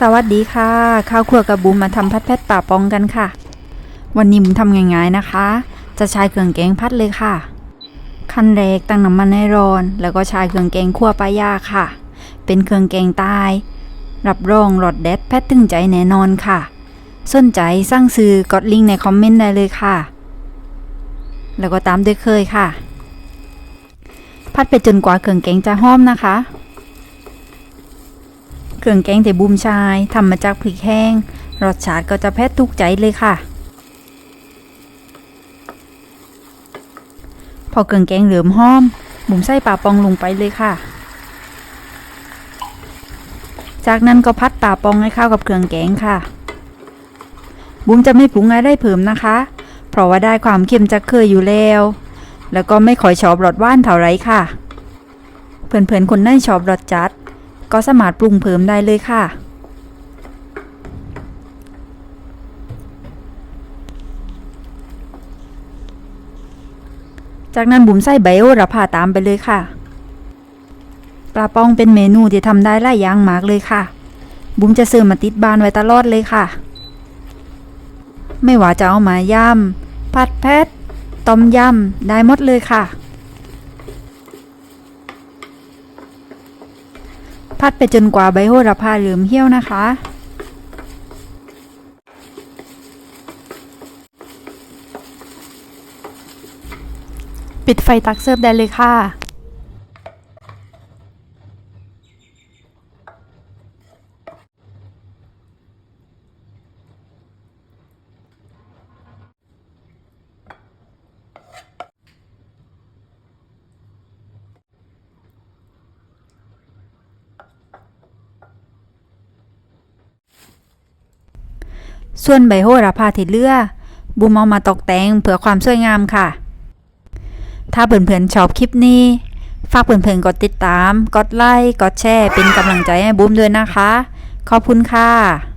สวัสดีค่ะ ข้าวครัวกับบูมมาทำพัดแพทป่าปองกันค่ะ วันนี้บุมทำง่ายๆนะคะ จะใช้เครื่องแกงพัดเลยค่ะ ขั้นแรกตั้งน้ำมันให้ร้อน แล้วก็ใช้เครื่องแกงคั่วปลายาค่ะ เป็นเครื่องแกงใต้รับรองรสเด็ดแพทตึงใจแน่นอนค่ะ สนใจสร้างซื้อกดลิงก์ในคอมเมนต์ได้เลยค่ะ แล้วก็ตามด้วยเคยค่ะ พัดไปจนกว่าเครื่องแกงจะหอมนะคะ เครื่องแกงแต่บูมชายทำมาจากพริกแห้ง รสชาติก็จะแพททุกใจเลยค่ะ พอเครื่องแกงเหลือมหอม บุมใส่ปลาปองลงไปเลยค่ะ จากนั้นก็พัดปลาปองให้เข้ากับเครื่องแกงค่ะ บุมจะไม่ปรุงอะไรเพิ่มนะคะ เพราะว่าได้ความเค็มจากเคยอยู่แล้ว แล้วก็ไม่ค่อยชอบรสหว่านเท่าไรค่ะ เพื่อนๆคนไหนชอบรสจัด ก็สามารถปรุงเพิ่มได้เลยค่ะ จากนั้นบุ๋มใส่ใบโหระพาตามไปเลยค่ะ ปลาปองเป็นเมนูที่ทำได้หลายอย่างมากเลยค่ะ บุ๋มจะซื้อมาติดบ้านไว้ตลอดเลยค่ะ ไม่ว่าจะเอามายำผัดแพทต้มยำได้หมดเลยค่ะ พัดไปจนกว่าใบโหระพาเหลือมเหี่ยวนะคะ ปิดไฟตักเสิร์ฟได้เลยค่ะ ส่วนใบโหระพาที่เลือบูมเอามาตกแต่งเพื่อความสวยงามค่ะ ถ้าเพื่อนๆชอบคลิปนี้ ฝากเพื่อนๆกดติดตาม กดไลค์ กดแชร์ เป็นกำลังใจให้บูมด้วยนะคะ ขอบคุณค่ะ